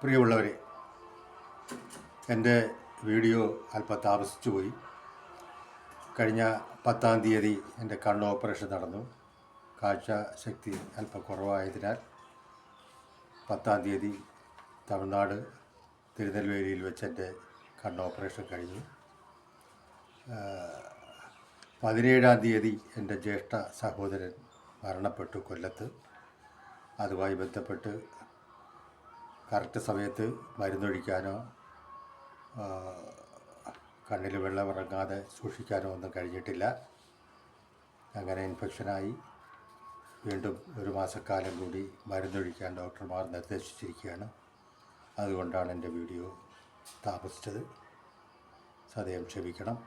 പ്രിയമുള്ളവരെ എന്റെ വീഡിയോ അല്പം താമസിച്ചു പോയി. കഴിഞ്ഞ പത്താം തീയതി എന്റെ കണ്ണ് ഓപ്പറേഷൻ നടന്നു. കാഴ്ച ശക്തി അല്പം കുറവായതിനാൽ പത്താം തീയതി തമിഴ്നാട് തിരുനെൽവേലിയിൽ വെച്ച് എന്റെ കണ്ണ് ഓപ്പറേഷൻ കഴിഞ്ഞു. പതിനേഴാം തീയതി എന്റെ ജ്യേഷ്ഠ സഹോദരൻ മരണപ്പെട്ടു കൊല്ലത്ത്. അതുമായി ബന്ധപ്പെട്ട് കറക്റ്റ് സമയത്ത് മരുന്നൊഴിക്കാനോ കണ്ണിൽ വെള്ളം ഇറങ്ങാതെ സൂക്ഷിക്കാനോ ഒന്നും കഴിഞ്ഞിട്ടില്ല. അങ്ങനെ ഇൻഫെക്ഷനായി. വീണ്ടും ഒരു മാസക്കാലം കൂടി മരുന്നൊഴിക്കാൻ ഡോക്ടർമാർ നിർദ്ദേശിച്ചിരിക്കുകയാണ്. അതുകൊണ്ടാണ് എന്റെ വീഡിയോ താമസിച്ചത്. സദയം ക്ഷമിക്കണം.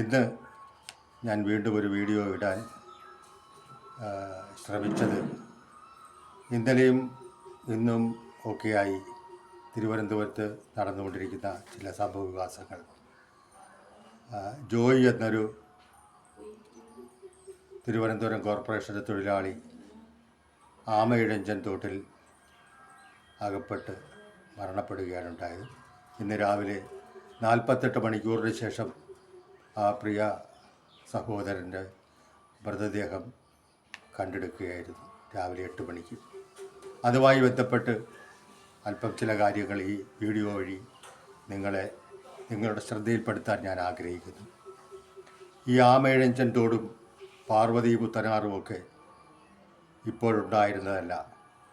ഇന്ന് ഞാൻ വീണ്ടും ഒരു വീഡിയോ ഇടാൻ ശ്രമിച്ചത് ഇന്നലെയും ഇന്നും ഒക്കെയായി തിരുവനന്തപുരത്ത് നടന്നുകൊണ്ടിരിക്കുന്ന ചില സംഭവവികാസങ്ങൾ ജോയി എന്നൊരു തിരുവനന്തപുരം കോർപ്പറേഷന്റെ തൊഴിലാളി ആമയിഴഞ്ചൻ തോട്ടിൽ അകപ്പെട്ട് മരണപ്പെടുകയാണ് ഉണ്ടായത് ഇന്ന് രാവിലെ നാൽപ്പത്തെട്ട് മണിക്കൂറിന് ശേഷം ആ പ്രിയ സഹോദരന്റെ മൃതദേഹം കണ്ടെടുക്കുകയായിരുന്നു രാവിലെ എട്ട് മണിക്ക്. അതുമായി ബന്ധപ്പെട്ട് അല്പം ചില കാര്യങ്ങൾ ഈ വീഡിയോ വഴി നിങ്ങളെ നിങ്ങളുടെ ശ്രദ്ധയിൽപ്പെടുത്താൻ ഞാൻ ആഗ്രഹിക്കുന്നു. ഈ ആമയിഴഞ്ചൻ തോടും പാർവതി പുത്തനാറുമൊക്കെ ഇപ്പോഴുണ്ടായിരുന്നതല്ല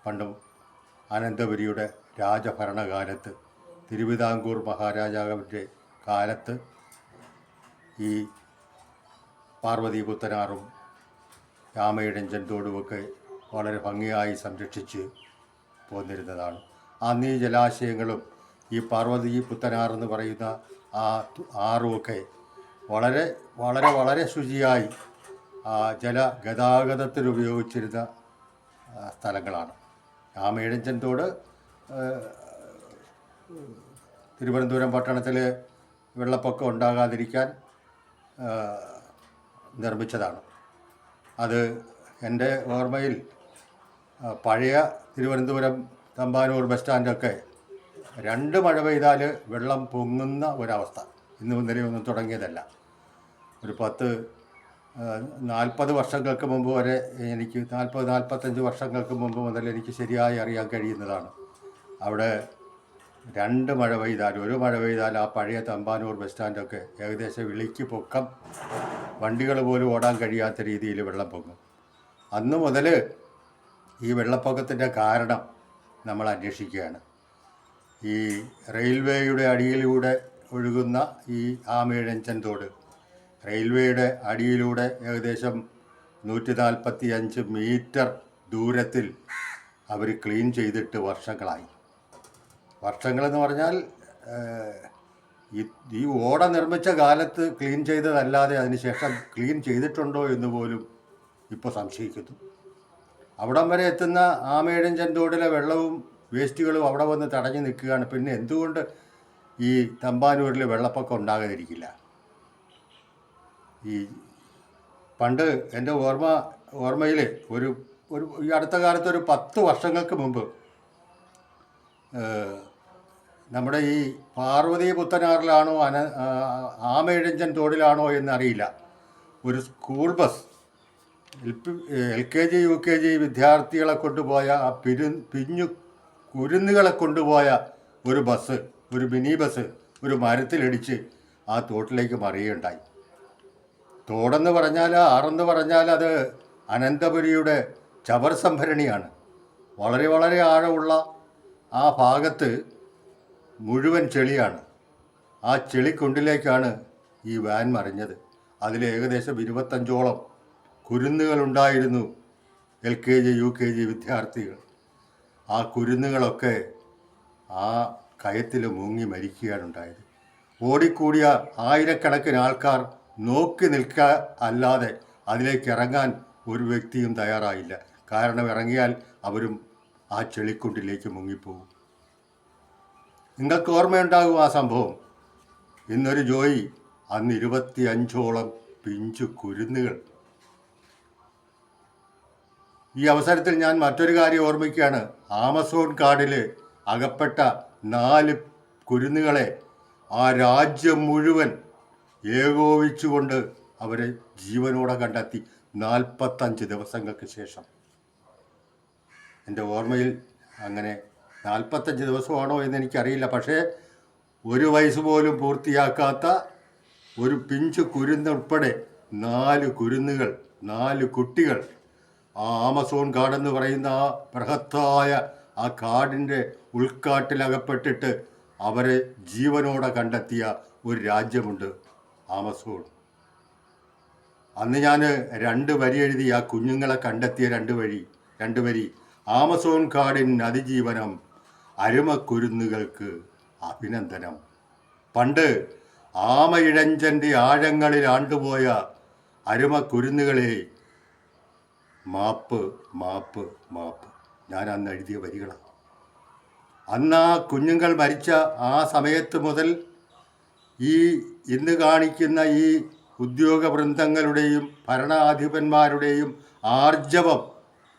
പണ്ടും അനന്തപുരിയുടെ രാജഭരണകാലത്ത് തിരുവിതാംകൂർ മഹാരാജാവിന്റെ കാലത്ത് ഈ പാർവതി പുത്തനാറും രാമയിടഞ്ചൻ തോടുമൊക്കെ വളരെ ഭംഗിയായി സംരക്ഷിച്ച് പോന്നിരുന്നതാണ്. അന്ന് നീ ജലാശയങ്ങളും ഈ പാർവതി പുത്തനാർ എന്ന് പറയുന്ന ആ ആറുമൊക്കെ വളരെ വളരെ വളരെ ശുചിയായി ജല ഗതാഗതത്തിന് ഉപയോഗിച്ചിരുന്ന സ്ഥലങ്ങളാണ്. ആ, രാമയിഴഞ്ചൻ തോട് തിരുവനന്തപുരം പട്ടണത്തിൽ വെള്ളപ്പൊക്കം ഉണ്ടാകാതിരിക്കാൻ നിർമ്മിച്ചതാണ്. അത് എന്റെ ഓർമ്മയിൽ പഴയ തിരുവനന്തപുരം തമ്പാനൂർ ബസ് സ്റ്റാൻഡൊക്കെ രണ്ട് മഴ പെയ്താൽ വെള്ളം പൊങ്ങുന്ന ഒരവസ്ഥ. ഇന്നും ഇന്നലെയും ഒന്നും തുടങ്ങിയതല്ല. ഒരു പത്ത് നാൽപ്പത് വർഷങ്ങൾക്ക് മുമ്പ് വരെ എനിക്ക് നാൽപ്പത് നാൽപ്പത്തഞ്ച് വർഷങ്ങൾക്ക് മുമ്പ് മുതൽ എനിക്ക് ശരിയായി അറിയാൻ കഴിയുന്നതാണ്. അവിടെ രണ്ട് മഴ പെയ്താൽ ഒരു മഴ പെയ്താൽ ആ പഴയ തമ്പാനൂർ ബസ് സ്റ്റാൻഡൊക്കെ ഏകദേശം വിളിക്ക് പൊക്കം വണ്ടികൾ പോലും ഓടാൻ കഴിയാത്ത രീതിയിൽ വെള്ളം പൊങ്ങും. അന്ന് മുതൽ ഈ വെള്ളപ്പൊക്കത്തിന്റെ കാരണം നമ്മൾ അന്വേഷിക്കുകയാണ്. ഈ റെയിൽവേയുടെ അടിയിലൂടെ ഒഴുകുന്ന ഈ ആമേഴഞ്ചൻ തോട് റെയിൽവേയുടെ അടിയിലൂടെ ഏകദേശം നൂറ്റി നാൽപ്പത്തി അഞ്ച് മീറ്റർ ദൂരത്തിൽ അവർ ക്ലീൻ ചെയ്തിട്ട് വർഷങ്ങളായി. വർഷങ്ങളെന്ന് പറഞ്ഞാൽ ഈ ഓട നിർമ്മിച്ച കാലത്ത് ക്ലീൻ ചെയ്തതല്ലാതെ അതിനുശേഷം ക്ലീൻ ചെയ്തിട്ടുണ്ടോ എന്ന് പോലും ഇപ്പോൾ സംശയിക്കുന്നു. അവിടം വരെ എത്തുന്ന ആമേഴഞ്ചൻ തോടിലെ വെള്ളവും വേസ്റ്റുകളും അവിടെ വന്ന് തടഞ്ഞു നിൽക്കുകയാണ്. പിന്നെ എന്തുകൊണ്ട് ഈ തമ്പാനൂരിൽ വെള്ളപ്പൊക്കം ഉണ്ടാകാതിരിക്കില്ല? ഈ പണ്ട് എന്റെ ഓർമ്മ ഓർമ്മയിൽ ഒരു ഒരു ഈ അടുത്ത കാലത്ത് ഒരു പത്ത് വർഷങ്ങൾക്ക് മുമ്പ് നമ്മുടെ ഈ പാർവതി പുത്തനാറിലാണോ അന ആമേഴഞ്ചൻ തോടിലാണോ എന്നറിയില്ല. ഒരു school bus L K G U K G വിദ്യാർത്ഥികളെ കൊണ്ടുപോയ ആ പിരു പിഞ്ഞു കുരുന്നുകളെ കൊണ്ടുപോയ ഒരു ബസ് ഒരു മിനി ബസ് ഒരു മരത്തിലിടിച്ച് ആ തോട്ടിലേക്ക് മറിയുകയുണ്ടായി. തോടെന്ന് പറഞ്ഞാൽ ആറെന്ന് പറഞ്ഞാൽ അത് അനന്തപുരിയുടെ ചവർ സംഭരണിയാണ്. വളരെ വളരെ ആഴമുള്ള ആ ഭാഗത്ത് മുഴുവൻ ചെളിയാണ്. ആ ചെളിക്കുണ്ടിലേക്കാണ് ഈ വാൻ മറിഞ്ഞത്. അതിൽ ഏകദേശം ഇരുപത്തഞ്ചോളം കുരുന്നുകളുണ്ടായിരുന്നു L K G U K G വിദ്യാർത്ഥികൾ. ആ കുരുന്നുകളൊക്കെ ആ കയത്തിൽ മുങ്ങി മരിക്കുകയാണ് ഉണ്ടായത് ഓടിക്കൂടിയ ആയിരക്കണക്കിന് ആൾക്കാർ നോക്കി നിൽക്കുക അല്ലാതെ അതിലേക്ക് ഇറങ്ങാൻ ഒരു വ്യക്തിയും തയ്യാറായില്ല. കാരണം ഇറങ്ങിയാൽ അവരും ആ ചെളിക്കുണ്ടിലേക്ക് മുങ്ങിപ്പോകും നിങ്ങൾക്ക് ഓർമ്മയുണ്ടാകും ആ സംഭവം. ഇന്നൊരു ജോയി അന്ന് ഇരുപത്തി അഞ്ചോളം പിഞ്ചു കുരുന്നുകൾ ഈ അവസരത്തിൽ ഞാൻ മറ്റൊരു കാര്യം ഓർമ്മിക്കുകയാണ്. ആമസോൺ കാടിൽ അകപ്പെട്ട നാല് കുരുന്നുകളെ ആ രാജ്യം മുഴുവൻ ഏകോപിച്ചുകൊണ്ട് അവരെ ജീവനോടെ കണ്ടെത്തി. നാൽപ്പത്തഞ്ച് ദിവസങ്ങൾക്ക് ശേഷം. എന്റെ ഓർമ്മയിൽ അങ്ങനെ നാൽപ്പത്തഞ്ച് ദിവസമാണോ എന്ന് എനിക്കറിയില്ല. പക്ഷേ ഒരു വയസ്സ് പോലും പൂർത്തിയാക്കാത്ത ഒരു പിഞ്ചു കുരുന്നുൾപ്പെടെ നാല് കുരുന്നുകൾ നാല് കുട്ടികൾ ആ ആമസോൺ കാടെന്ന് പറയുന്ന ആ ബൃഹത്തായ ആ കാടിന്റെ ഉൾക്കാട്ടിലകപ്പെട്ടിട്ട് അവരെ ജീവനോടെ കണ്ടെത്തിയ ഒരു രാജ്യമുണ്ട് ആമസോൺ. അന്ന് ഞാൻ രണ്ട് വരി എഴുതി ആ കുഞ്ഞുങ്ങളെ കണ്ടെത്തിയ രണ്ട് വഴി രണ്ട് വരി. ആമസോൺ കാടിൻ അതിജീവനം അരുമക്കുരുന്നുകൾക്ക് അഭിനന്ദനം. പണ്ട് ആമയിഴഞ്ചന്റെ ആഴങ്ങളിൽ ആണ്ടുപോയ അരുമക്കുരുന്നുകളെ മാപ്പ് മാപ്പ് മാപ്പ്. ഞാൻ അന്ന് എഴുതിയ വരികളാണ് അന്ന് ആ കുഞ്ഞുങ്ങൾ മരിച്ച ആ സമയത്ത് മുതൽ ഈ ഇന്ന് കാണിക്കുന്ന ഈ ഉദ്യോഗ വൃന്ദങ്ങളുടെയും ഭരണാധിപന്മാരുടെയും ആർജവം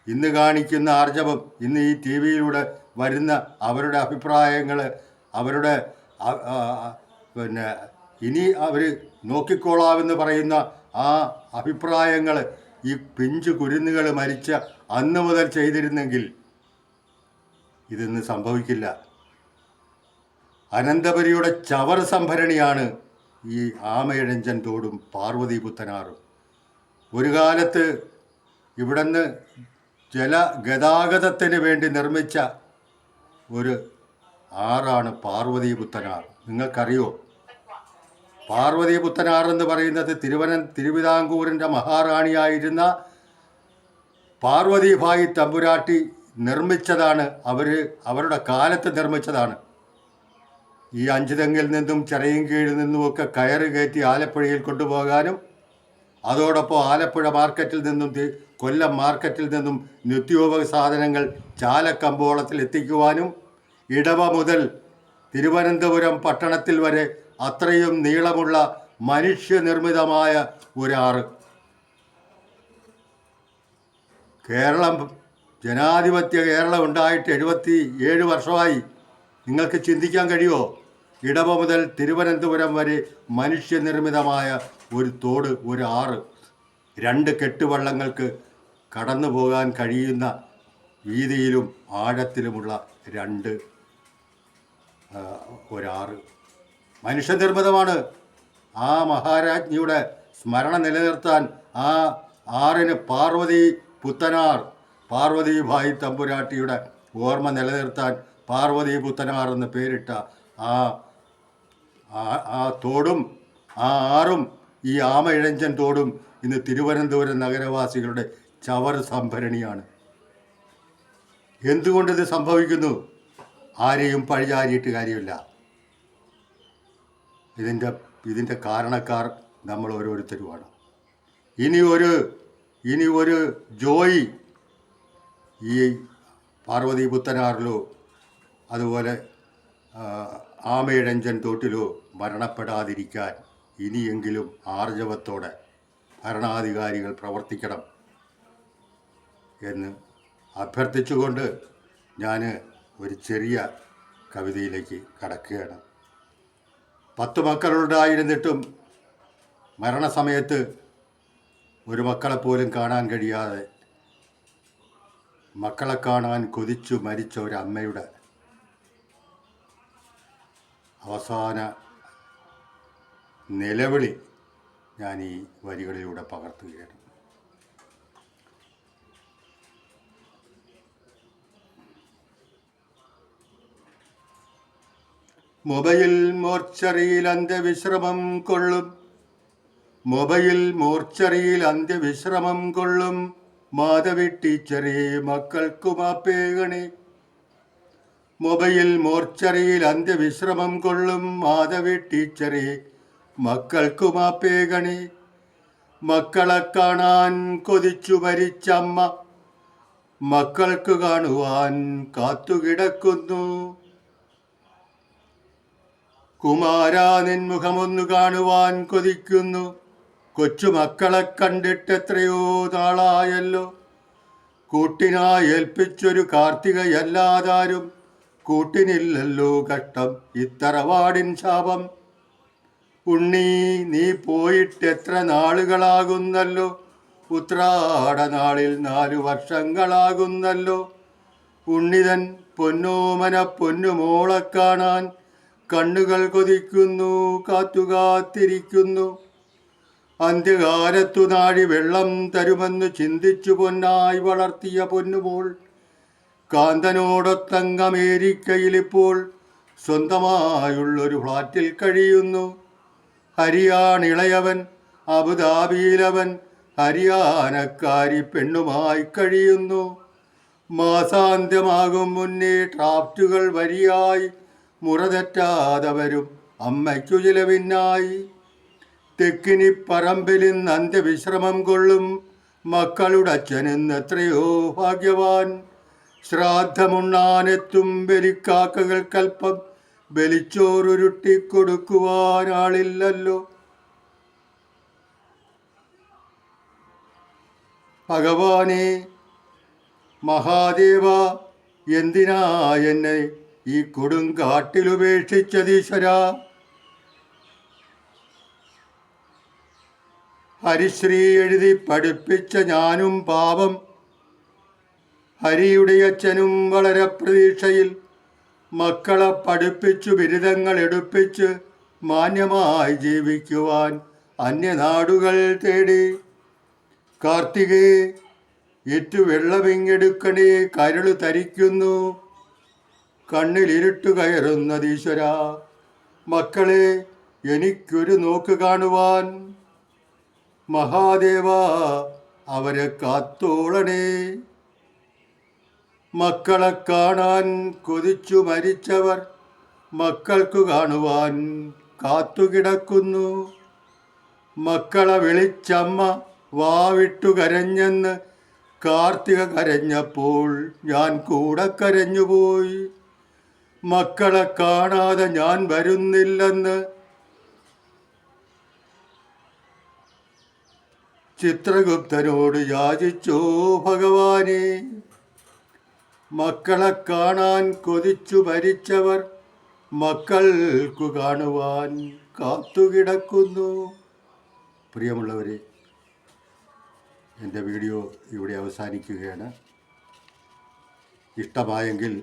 ഇന്ന് കാണിക്കുന്ന ആർജവം ഇന്ന് ഈ ടി വിയിലൂടെ വരുന്ന അവരുടെ അഭിപ്രായങ്ങൾ അവരുടെ പിന്നെ ഇനി അവർ നോക്കിക്കോളാമെന്ന് പറയുന്ന ആ അഭിപ്രായങ്ങൾ ഈ പിഞ്ചു കുരുന്നുകൾ മരിച്ച അന്ന് മുതൽ ചെയ്തിരുന്നെങ്കിൽ ഇതൊന്നും സംഭവിക്കില്ല. അനന്തപുരിയുടെ ചവർ സംഭരണിയാണ് ഈ ആമയിഴഞ്ചൻ തോടും പാർവതി പുത്തനാറും. ഒരു കാലത്ത് ഇവിടുന്ന് ജല ഗതാഗതത്തിന് വേണ്ടി നിർമ്മിച്ച ഒരു ആറാണ് പാർവതി പുത്തനാർ. നിങ്ങൾക്കറിയോ? പാർവതി പുത്തനാർ എന്ന് പറയുന്നത് തിരുവന തിരുവിതാംകൂറിന്റെ മഹാറാണിയായിരുന്ന പാർവതിഭായി തമ്പുരാട്ടി നിർമ്മിച്ചതാണ് അവർ അവരുടെ കാലത്ത് നിർമ്മിച്ചതാണ്. ഈ അഞ്ചുതെങ്ങിൽ നിന്നും ചെറിയൻകീഴിൽ നിന്നുമൊക്കെ കയറ് കയറ്റി ആലപ്പുഴയിൽ കൊണ്ടുപോകാനും അതോടൊപ്പം ആലപ്പുഴ മാർക്കറ്റിൽ നിന്നും കൊല്ലം മാർക്കറ്റിൽ നിന്നും നിത്യോപക സാധനങ്ങൾ ചാലക്കമ്പോളത്തിൽ എത്തിക്കുവാനും ഇടവ മുതൽ തിരുവനന്തപുരം പട്ടണത്തിൽ വരെ അത്രയും നീളമുള്ള മനുഷ്യനിർമ്മിതമായ ഒരാറ്. കേരളം ജനാധിപത്യ കേരളം ഉണ്ടായിട്ട് എഴുപത്തി ഏഴ് വർഷമായി. നിങ്ങൾക്ക് ചിന്തിക്കാൻ കഴിയുമോ? ഇടവ മുതൽ തിരുവനന്തപുരം വരെ മനുഷ്യനിർമ്മിതമായ ഒരു തോട് ഒരു ആറ്. രണ്ട് കെട്ടുവള്ളങ്ങൾക്ക് കടന്നു പോകാൻ കഴിയുന്ന വീതിയിലും ആഴത്തിലുമുള്ള രണ്ട് ഒരാറ്. മനുഷ്യനിർമ്മിതമാണ്. ആ മഹാരാജ്ഞിയുടെ സ്മരണ നിലനിർത്താൻ ആ ആറിന് പാർവതി പുത്തനാർ പാർവതി ഭായി തമ്പുരാട്ടിയുടെ ഓർമ്മ നിലനിർത്താൻ പാർവതി പുത്തനാർ എന്ന് പേരിട്ട ആ ആ- തോടും ആ ആറും ഈ ആമ ഇഴഞ്ചൻ തോടും ഇന്ന് തിരുവനന്തപുരം നഗരവാസികളുടെ ചവർ സംഭരണിയാണ്. എന്തുകൊണ്ടിത് സംഭവിക്കുന്നു? ആരെയും പഴിചാരിയിട്ട് കാര്യമില്ല. ഇതിന്റെ ഇതിന്റെ കാരണക്കാർ നമ്മൾ ഓരോരുത്തരുമാണ്. ഇനി ഒരു ഇനി ഒരു ജോയി ഈ പാർവതി പുത്തനാറിലോ അതുപോലെ ആമയിടഞ്ചൻ തോട്ടിലോ മരണപ്പെടാതിരിക്കാൻ ഇനിയെങ്കിലും ആർജവത്തോടെ ഭരണാധികാരികൾ പ്രവർത്തിക്കണം എന്ന് അഭ്യർത്ഥിച്ചുകൊണ്ട് ഞാൻ ഒരു ചെറിയ കവിതയിലേക്ക് കടക്കുകയാണ്. പത്ത് മക്കളുണ്ടായിരുന്നിട്ടും മരണസമയത്ത് ഒരു മക്കളെ പോലും കാണാൻ കഴിയാതെ മക്കളെ കാണാൻ കൊതിച്ചു മരിച്ച ഒരു അമ്മയുടെ അവസാന നിലവിളി ഞാൻ ഈ വരികളിലൂടെ പകർത്തുകയാണ്. മൊബൈൽ മോർച്ചറിയിൽ അന്ത്യവിശ്രമം കൊള്ളും. മൊബൈൽ മോർച്ചറിയിൽ അന്ത്യവിശ്രമം കൊള്ളും. മാധവി ടീച്ചറെ മക്കൾക്കു മാപ്പേകണേ. മൊബൈൽ മോർച്ചറിയിൽ അന്ത്യവിശ്രമം കൊള്ളും. മാധവി ടീച്ചറെ മക്കൾക്കു മാപ്പേകണേ. മക്കളെ കാണാൻ കൊതിച്ചു മരിച്ചമ്മ. മക്കൾക്ക് കാണുവാൻ കാത്തുകിടക്കുന്നു. കുമാരാ നിൻമുഖമൊന്നു കാണുവാൻ കൊതിക്കുന്നു. കൊച്ചുമക്കളെ കണ്ടിട്ടെത്രയോ നാളായല്ലോ. കൂട്ടിനായി ഏൽപ്പിച്ചൊരു കാർത്തികയല്ലാതാരും കൂട്ടിനില്ലല്ലോ കഷ്ടം ഇത്തറവാടിൻ ശാപം. ഉണ്ണി നീ പോയിട്ട് എത്ര നാളുകളാകുന്നല്ലോ ഉത്രാടനാളിൽ നാലു വർഷങ്ങളാകുന്നല്ലോ. ഉണ്ണിതൻ പൊന്നോമന പൊന്നുമോളെ കാണാൻ കണ്ണുകൾ കൊതിക്കുന്നു കാത്തുകാത്തിരിക്കുന്നു. അന്ത്യകാലത്തു നാഴി വെള്ളം തരുമെന്ന് ചിന്തിച്ചു പൊന്നായി വളർത്തിയ പൊന്നുപോൾ കാന്തനോടൊത്തങ്ങമേരിക്കയിലിപ്പോൾ സ്വന്തമായുള്ളൊരു ഫ്ലാറ്റിൽ കഴിയുന്നു. ഹരിയാണിളയവൻ അബുദാബിയിലവൻ ഹരിയാനക്കാരി പെണ്ണുമായി കഴിയുന്നു. മാസാന്ത്യമാകും മുന്നേ ഡ്രാഫ്റ്റുകൾ വരിയായി മുറതെറ്റാതെ വരും അമ്മയ്ക്കു ചിലവിനായി. തെക്കിനി പറമ്പിലിൻ അന്ത്യവിശ്രമം കൊള്ളും മക്കളുടെ അച്ഛനെന്ന് എത്രയോ ഭാഗ്യവാൻ. ശ്രാദ്ധമുണ്ണാനെത്തും ബലിക്കാക്കകൾക്കൽപ്പം ബലിച്ചോറുരുട്ടി കൊടുക്കുവാനാളില്ലല്ലോ ഭഗവാനെ മഹാദേവ എന്തിനാ എന്നെ ഈ കൊടുങ്കാട്ടിലുപേക്ഷിച്ചതീശ്വര ഹരിശ്രീ എഴുതി പഠിപ്പിച്ച ഞാനും പാപം ഹരിയുടെ അച്ഛനും വളരെ പ്രതീക്ഷയിൽ മക്കളെ പഠിപ്പിച്ചു ബിരുദങ്ങൾ എടുപ്പിച്ച് മാന്യമായി ജീവിക്കുവാൻ അന്യനാടുകൾ തേടി. കാർത്തികേ ഏറ്റു വെള്ളമിങ്ങെടുക്കണേ കരൾ തരിക്കുന്നു. കണ്ണിലിരുട്ടു കയറുന്നതീശ്വര മക്കളെ എനിക്കൊരു നോക്ക് കാണുവാൻ. മഹാദേവ അവരെ കാത്തോളണേ. മക്കളെ കാണാൻ കൊതിച്ചു മരിച്ചവർ മക്കൾക്കു കാണുവാൻ കാത്തുകിടക്കുന്നു. മക്കളെ വിളിച്ചമ്മ വാവിട്ടു കരഞ്ഞെന്ന് കാർത്തിക കരഞ്ഞപ്പോൾ ഞാൻ കൂടെ കരഞ്ഞുപോയി. മക്കളെ കാണാതെ ഞാൻ വരുന്നില്ലെന്ന്. ചിത്രഗുപ്തനോട് യാചിച്ചോ ഭഗവാനെ. മക്കളെ കാണാൻ കൊതിച്ചു ഭരിച്ചവർ മക്കൾക്കു കാണുവാൻ കാത്തുകിടക്കുന്നു. പ്രിയമുള്ളവരെ എന്റെ വീഡിയോ ഇവിടെ അവസാനിക്കുകയാണ്. ഇഷ്ടമായെങ്കിൽ